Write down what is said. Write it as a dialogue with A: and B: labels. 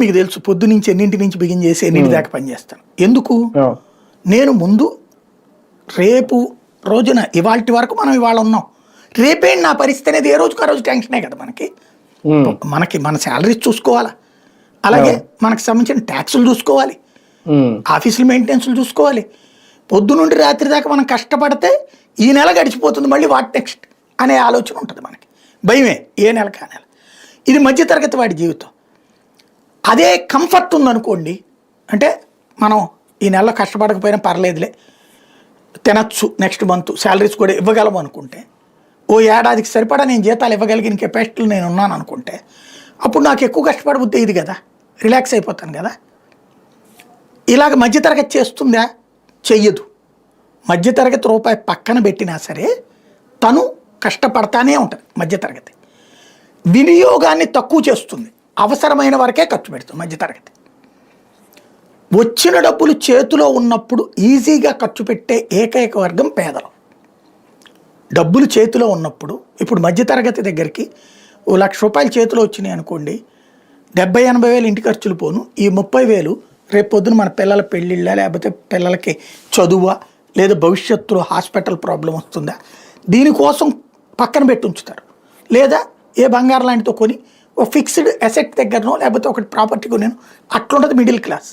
A: మీకు తెలుసు పొద్దు నుంచి ఎన్నింటి నుంచి బిగిన్ చేసి ఎన్నింటి దాకా పనిచేస్తాను. ఎందుకు. నేను ముందు రేపు రోజున ఇవాళ వరకు మనం ఇవాళ ఉన్నాం. రేపేంటి నా పరిస్థితి అనేది ఏ రోజుకు ఆ రోజు టెన్షనే కదా మనకి. మనకి మన శాలరీస్ చూసుకోవాలా? అలాగే మనకు సంబంధించిన ట్యాక్సులు చూసుకోవాలి. ఆఫీసుల మెయింటెనెన్స్లు చూసుకోవాలి. పొద్దు నుండి రాత్రి దాకా మనం కష్టపడితే ఈ నెల గడిచిపోతుంది మళ్ళీ వాట్ నెక్స్ట్ అనే ఆలోచన ఉంటుంది మనకి. భయమే ఏ నెల కా నెల. ఇది మధ్యతరగతి వాడి జీవితం. అదే కంఫర్ట్ ఉందనుకోండి అంటే మనం ఈ నెలలో కష్టపడకపోయినా పర్లేదులే తినచ్చు నెక్స్ట్ మంత్ శాలరీస్ కూడా ఇవ్వగలం అనుకుంటే ఓ ఏడాదికి సరిపడా నేను జీతాలు ఇవ్వగలిగిన కెపాసిటీలు నేను ఉన్నాను అనుకుంటే అప్పుడు నాకు ఎక్కువ కష్టపడబుద్ది ఇది కదా రిలాక్స్ అయిపోతాను కదా. ఇలాగ మధ్యతరగతి చేస్తుందా? చెయ్యదు. మధ్యతరగతి రూపాయి పక్కన పెట్టినా సరే తను కష్టపడతానే ఉంటుంది మధ్యతరగతి. వినియోగాన్ని తక్కువ చేస్తుంది. అవసరమైన వరకే ఖర్చు పెడుతుంది మధ్యతరగతి. వచ్చిన డబ్బులు చేతిలో ఉన్నప్పుడు ఈజీగా ఖర్చు పెట్టే ఏకైక వర్గం పేదలు. డబ్బులు చేతిలో ఉన్నప్పుడు ఇప్పుడు మధ్యతరగతి దగ్గరికి ఓ లక్ష రూపాయలు చేతిలో వచ్చినాయి అనుకోండి డెబ్బై ఎనభై వేలు ఇంటి ఖర్చులు పోను ఈ ముప్పై వేలు రేపు మన పిల్లల పెళ్ళిళ్ళ లేకపోతే పిల్లలకి చదువా లేదా భవిష్యత్తులో హాస్పిటల్ ప్రాబ్లం వస్తుందా? దీనికోసం పక్కన పెట్టి ఉంచుతారు. లేదా ఏ బంగారం లాంటితో కొని ఓ ఫిక్స్డ్ అసెట్ దగ్గరనో లేకపోతే ఒకటి ప్రాపర్టీ నేను అట్లుంటుంది మిడిల్ క్లాస్